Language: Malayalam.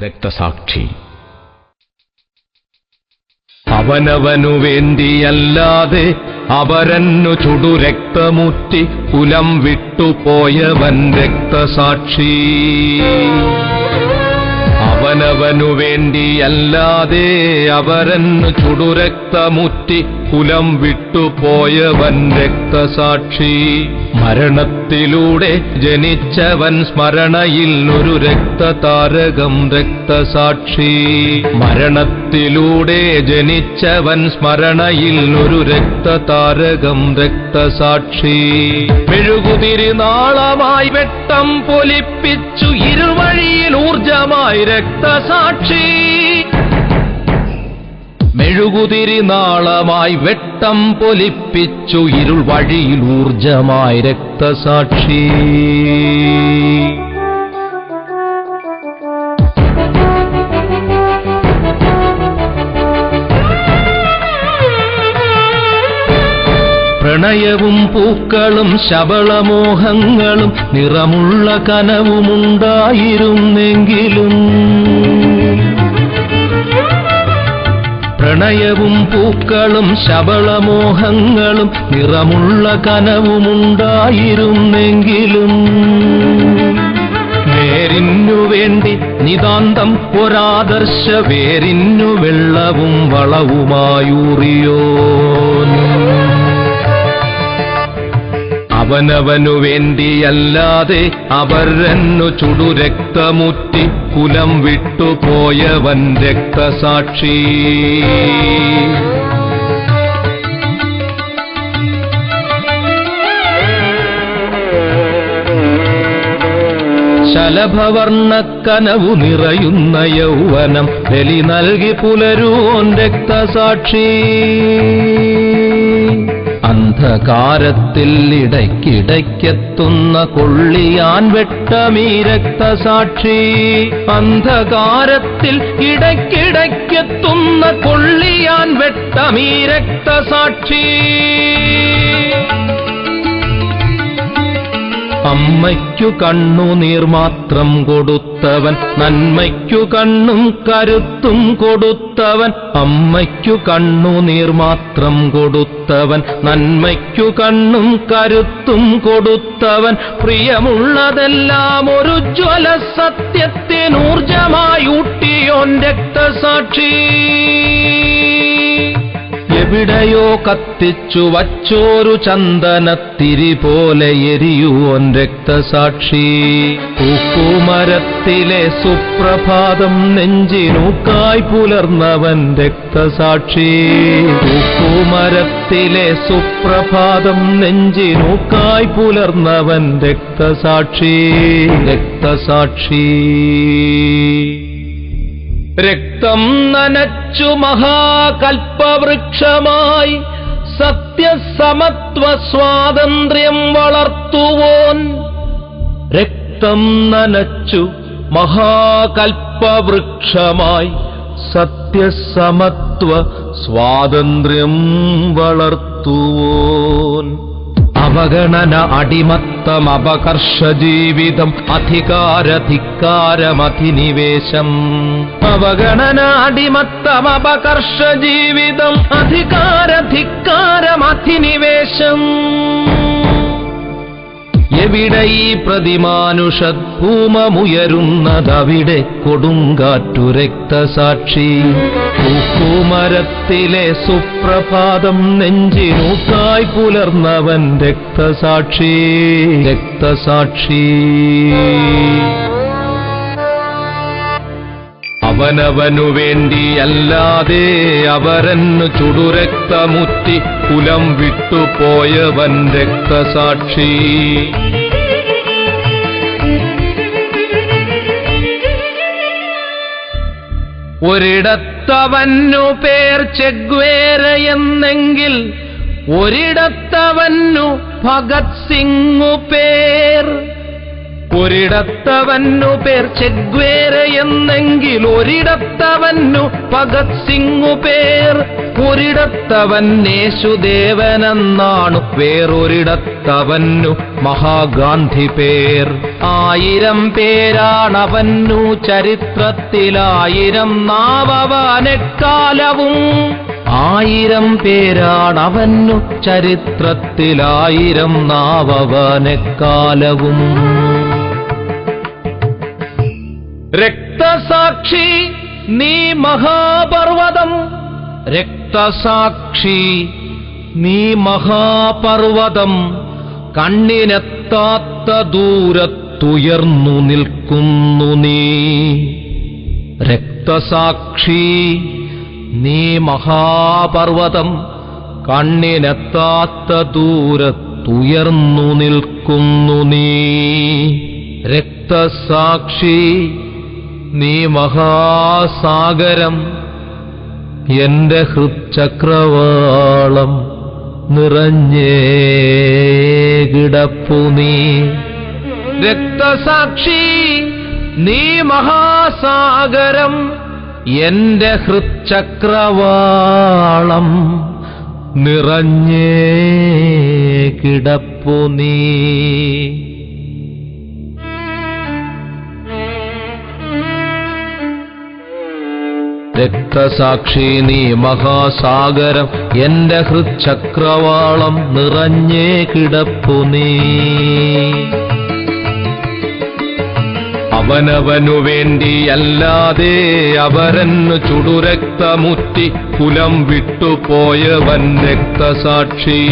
രക്തസാക്ഷി. അവനവനു വേണ്ടിയല്ലാതെ അപരന്നു ചുടുരക്തമുറ്റി കുലം വിട്ടുപോയവൻ രക്തസാക്ഷി. അവനവനു വേണ്ടിയല്ലാതെ അവരന്നു ചുടുരക്തമുറ്റി കുലം വിട്ടുപോയവൻ രക്തസാക്ഷി. മരണത്തിലൂടെ ജനിച്ചവൻ സ്മരണയിൽ ഒരു രക്തതാരകം രക്തസാക്ഷി. മരണത്തിലൂടെ ജനിച്ചവൻ സ്മരണയിൽ ഒരു രക്തതാരകം രക്തസാക്ഷി. മെഴുകുതിരി നാളമായി വെട്ടം പൊലിപ്പിച്ചു ഇരുവഴിയിൽ ഊർജമായി രക്തസാക്ഷി. മെഴുകുതിരിനാളമായി വെട്ടം പൊലിപ്പിച്ചു ഇരുൾ വഴിയിൽ ഊർജമായി രക്തസാക്ഷി. പ്രണയവും പൂക്കളും ശബളമോഹങ്ങളും നിറമുള്ള കനവുമുണ്ടായിരുന്നെങ്കിലും പ്രണയവും പൂക്കളും ശബളമോഹങ്ങളും നിറമുള്ള കനവുമുണ്ടായിരുന്നെങ്കിലും നേരിന്നു വേണ്ടി നിതാന്തം ഒരാദർശ വേരിന്നു വെള്ളവും വളവുമായൂറിയോ അവനവനു വേണ്ടിയല്ലാതെ അവരന്നു ചുടുരക്തമുറ്റി കുലം വിട്ടുപോയവൻ രക്തസാക്ഷി. ശലഭവർണക്കനവു നിറയുന്ന യൗവനം ബലി നൽകി പുലരൂൻ രക്തസാക്ഷി. അന്ധകാരത്തിൽ ഇടയ്ക്കിടയ്ക്കെത്തുന്ന കൊള്ളിയാൻ വെട്ടമീ രക്തസാക്ഷി അന്ധകാരത്തിൽ ഇടയ്ക്കിടയ്ക്കെത്തുന്ന കൊള്ളിയാൻ വെട്ടമീ രക്തസാക്ഷി അമ്മയ്ക്കു കണ്ണുനീർ മാത്രം കൊടുത്തവൻ നന്മയ്ക്കു കണ്ണും കരുത്തും കൊടുത്തവൻ അമ്മയ്ക്കു കണ്ണുനീർ മാത്രം കൊടുത്തവൻ നന്മയ്ക്കു കണ്ണും കരുത്തും കൊടുത്തവൻ. പ്രിയമുള്ളതെല്ലാം ഒരു ജ്വല സത്യത്തിനൂർജമായി ഊട്ടിയോൻ രക്തസാക്ഷി. എവിടെയോ കത്തിച്ചു വച്ചോരു ചന്ദനത്തിരി പോലെ എരിയുവോൻ രക്തസാക്ഷി. ഉപ്പുമരത്തിലെ സുപ്രഭാതം നെഞ്ചിനൂക്കായി പുലർന്നവൻ രക്തസാക്ഷി. ഉപ്പുമരത്തിലെ സുപ്രഭാതം നെഞ്ചിനൂക്കായി പുലർന്നവൻ രക്തസാക്ഷി. രക്തസാക്ഷി. രക്തം നനച്ചു മഹാകൽപ്പവൃക്ഷമായി സത്യസമത്വ സ്വാതന്ത്ര്യം വളർത്തുവോൻ. രക്തം നനച്ചു മഹാകൽപ്പവൃക്ഷമായി സത്യസമത്വ സ്വാതന്ത്ര്യം വളർത്തുവോൻ. അവഗണന അടിമത്തം അപകർഷ ജീവിതം അധികാരധിക്കാരമധിനിവേശം. അവഗണന അടിമത്തം അപകർഷ ജീവിതം അധികാരധിക്കാരമധിനിവേശം. എവിടെ ഈ പ്രതിമാനുഷഭൂമമുയരുന്നതവിടെ കൊടുങ്കാറ്റു രക്തസാക്ഷി. പൂക്കുമരത്തിലെ സുപ്രഭാതം നെഞ്ചിനൂക്കായി പുലർന്നവൻ രക്തസാക്ഷി. രക്തസാക്ഷി. അവനവനു വേണ്ടിയല്ലാതെ അവരന്നു ചുടുരക്തമുറ്റി കുലം വിട്ടുപോയവൻ രക്തസാക്ഷി. ഒരിടത്തവന്നു പേർ ചെഗ്വേരയെന്നെങ്കിൽ ഒരിടത്തവന്നു ഭഗത് സിംഗു പേർ. ഒരിടത്തവന്നു പേർ ചെഗ്വേരയെന്നെങ്കിൽ ഒരിടത്തവന്നു ഭഗത് സിംഗു പേർ. ഒരിടത്തവൻ യേശുദേവനെന്നാണു വേറൊരിടത്തവന്നു മഹാഗാന്ധി പേർ. ആയിരം പേരാണവന്നു ചരിത്രത്തിലായിരം നാവവാനെക്കാലവും. ആയിരം പേരാണവന്നു ചരിത്രത്തിലായിരം നാവവനെക്കാലവും. രക്തസാക്ഷി നീ മഹാപർവതം രക്തസാക്ഷി നീ മഹാപർവതം കണ്ണിനെത്താത്ത ദൂരത്തുയർന്നു നിൽക്കുന്നു നീ. രക്തസാക്ഷി നീ മഹാപർവതം കണ്ണിനെത്താത്ത ദൂരത്തുയർന്നു നിൽക്കുന്നു നീ. രക്തസാക്ഷി നീ മഹാസാഗരം എന്റെ ഹൃചക്രവാളം നിറഞ്ഞേ കിടപ്പു നീ. രക്തസാക്ഷി നീ മഹാസാഗരം എന്റെ ഹൃചക്രവാളം നിറഞ്ഞേ കിടപ്പു നീ. രക്തസാക്ഷി നീ മഹാസാഗരം എന്റെ ഹൃചക്രവാളം നിറഞ്ഞേ കിടപ്പു നീ. അവനവനു വേണ്ടി അല്ലാതെ അവരന്നു ചുടുരക്തമുറ്റി കുലം വിട്ടുപോയവൻ രക്തസാക്ഷി.